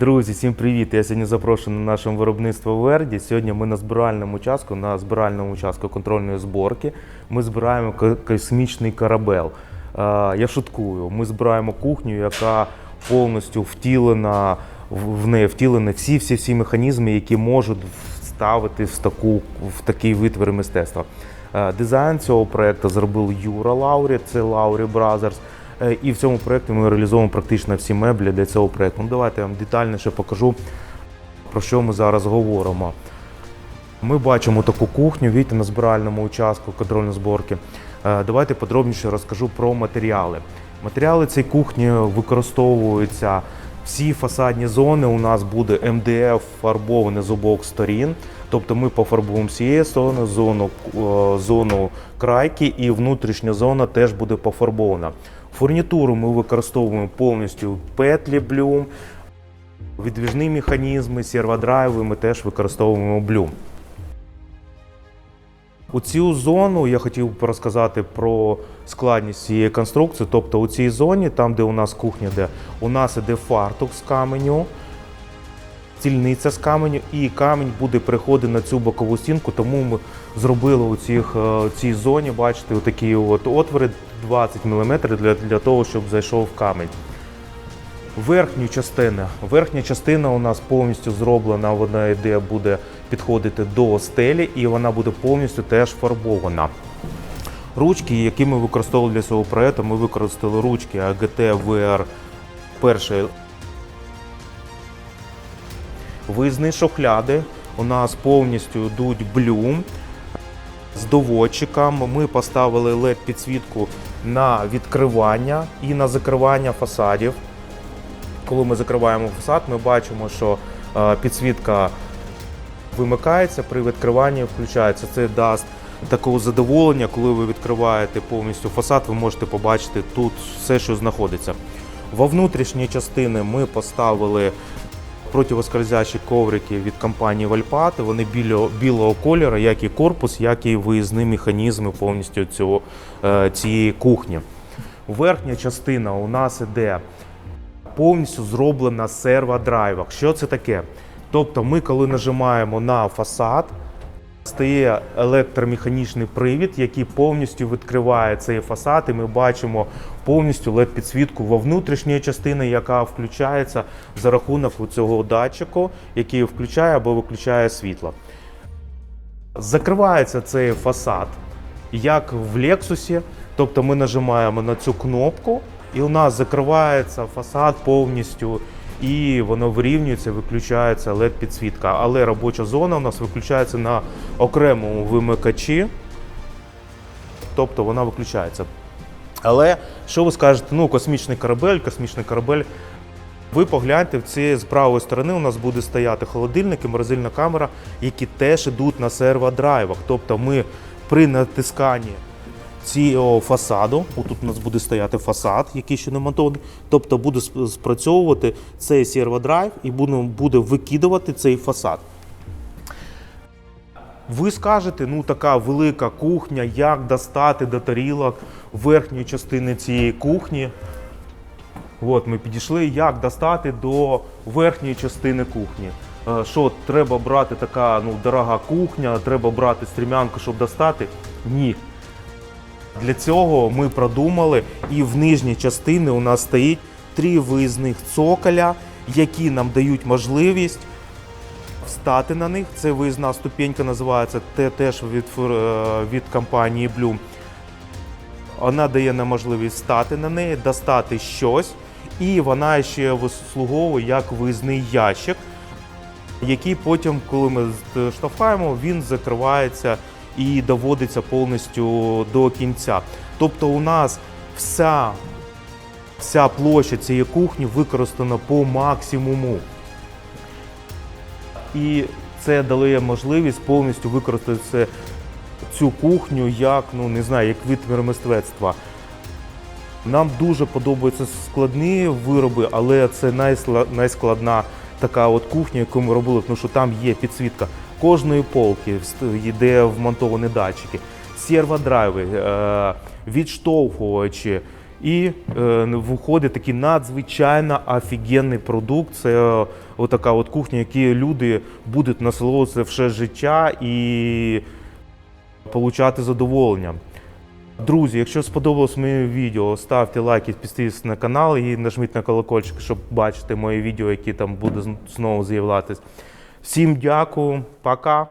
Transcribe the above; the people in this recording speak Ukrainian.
Друзі, всім привіт! Я сьогодні запрошую на наше виробництво в Верді. Сьогодні ми на збиральному участку, на збиральному участку контрольної зборки. Ми збираємо космічний корабель. Е, Я шуткую. Ми збираємо кухню, яка повністю втілена в неї втілені всі всі всі механізми, які можуть вставити в таку в такий витвір мистецтва. Дизайн цього проекту зробив Юра Лаурі, це Лаурі Бразерс. Е, І в цьому проєкті ми реалізовуємо практично всі меблі для цього проєкту. Ну, давайте я вам детальніше покажу, про що ми зараз говоримо. Ми бачимо таку кухню, видите, на збиральному участку контрольної зборки. Е, Давайте подробніше розкажу про матеріали. Матеріали цієї кухні використовуються всі фасадні зони. У нас буде МДФ фарбований з обох сторін. Тобто ми пофарбуємо цієї сторони зону, е, зону крайки, і внутрішня зона теж буде пофарбована. Фурнітуру ми використовуємо повністю петлі блюм, відвіжні механізми, серводрайви ми теж використовуємо блюм. У цю зону я хотів би розказати про складність цієї конструкції. Тобто у цій зоні, там де у нас кухня, де у нас іде фартук з каменю, стільниця з каменю, і камінь буде переходити на цю бокову стінку, тому ми зробили у цих, е, цій зоні, бачите, такі от отвори 20 мм для, для того, щоб зайшов камінь. Верхню частину. Верхня частина у нас повністю зроблена, вона йде, буде підходити до стелі, і вона буде повністю теж фарбована. Ручки, які ми використовували для цього проєкту, ми використали ручки AGT VR першої. Виїзні шухляди у нас повністю йдуть блюм з доводчиком. Ми поставили LED підсвітку на відкривання і на закривання фасадів. Коли ми закриваємо фасад, ми бачимо, що е, підсвітка вимикається, при відкриванні включається. Це дасть такого задоволення, коли ви відкриваєте повністю фасад, ви можете побачити тут все, що знаходиться. Во внутрішній частини ми поставили противоскользящі коврики від компанії Вальпати. Вони біло, білого кольору, як і корпус, як і виїзні механізми повністю цього, е, цієї кухні. Верхня частина у нас іде повністю зроблена з серводрайвах. Що це таке? Тобто, ми, коли нажимаємо на фасад, стає електромеханічний привід, який повністю відкриває цей фасад, і ми бачимо повністю led підсвітку во внутрішній частині, яка включається за рахунок цього датчику, який включає або виключає світло. Закривається цей фасад, як в Lexus, тобто ми нажимаємо на цю кнопку, і у нас закривається фасад повністю, і воно вирівнюється, виключається led підсвітка. Але робоча зона у нас виключається на окремому вимикачі, тобто вона виключається. Але що ви скажете, ну космічний корабель, космічний корабель. Ви погляньте, в цієї з правої сторони у нас буде стояти холодильник і морозильна камера, які теж йдуть на серводрайвах. Тобто ми при натисканні цього фасаду, отут у нас буде стояти фасад, який ще не монтований, тобто буде спрацьовувати цей серводрайв і буде викидувати цей фасад. Ви скажете, ну така велика кухня, як достати до тарілок верхньої частини цієї кухні. От ми підійшли, як достати до верхньої частини кухні. Е, Що треба брати така ну, дорога кухня, треба брати стрімянку, щоб достати? Ні. Для цього ми продумали, і в нижній частині у нас стоїть три виїзних цоколя, які нам дають можливість встати на них. Це виїзна ступенька називається те теж від, е, від компанії Bloom. Вона дає нам можливість стати на неї, достати щось, і вона ще вислуговує як виїзний ящик, який потім, коли ми штовхаємо, він закривається і доводиться повністю до кінця. Тобто у нас вся, вся площа цієї кухні використана по максимуму. І це дає можливість повністю використати цю кухню як, ну не знаю, як витвір мистецтва. Нам дуже подобаються складні вироби, але це найскладна така от кухня, яку ми робили, тому що там є підсвітка кожної полки, йде вмонтовані датчики, серводрайви, е, відштовхувачі І е, виходить такий надзвичайно офігенний продукт. Це е, отака от кухня, які люди будуть насолоджуватися все життя і отримати задоволення. Друзі, якщо сподобалось моє відео, ставте лайки, підписуйтесь на канал і нажміть на колокольчик, щоб бачити мої відео, які там будуть знову з'являтися. Всім дякую, пока.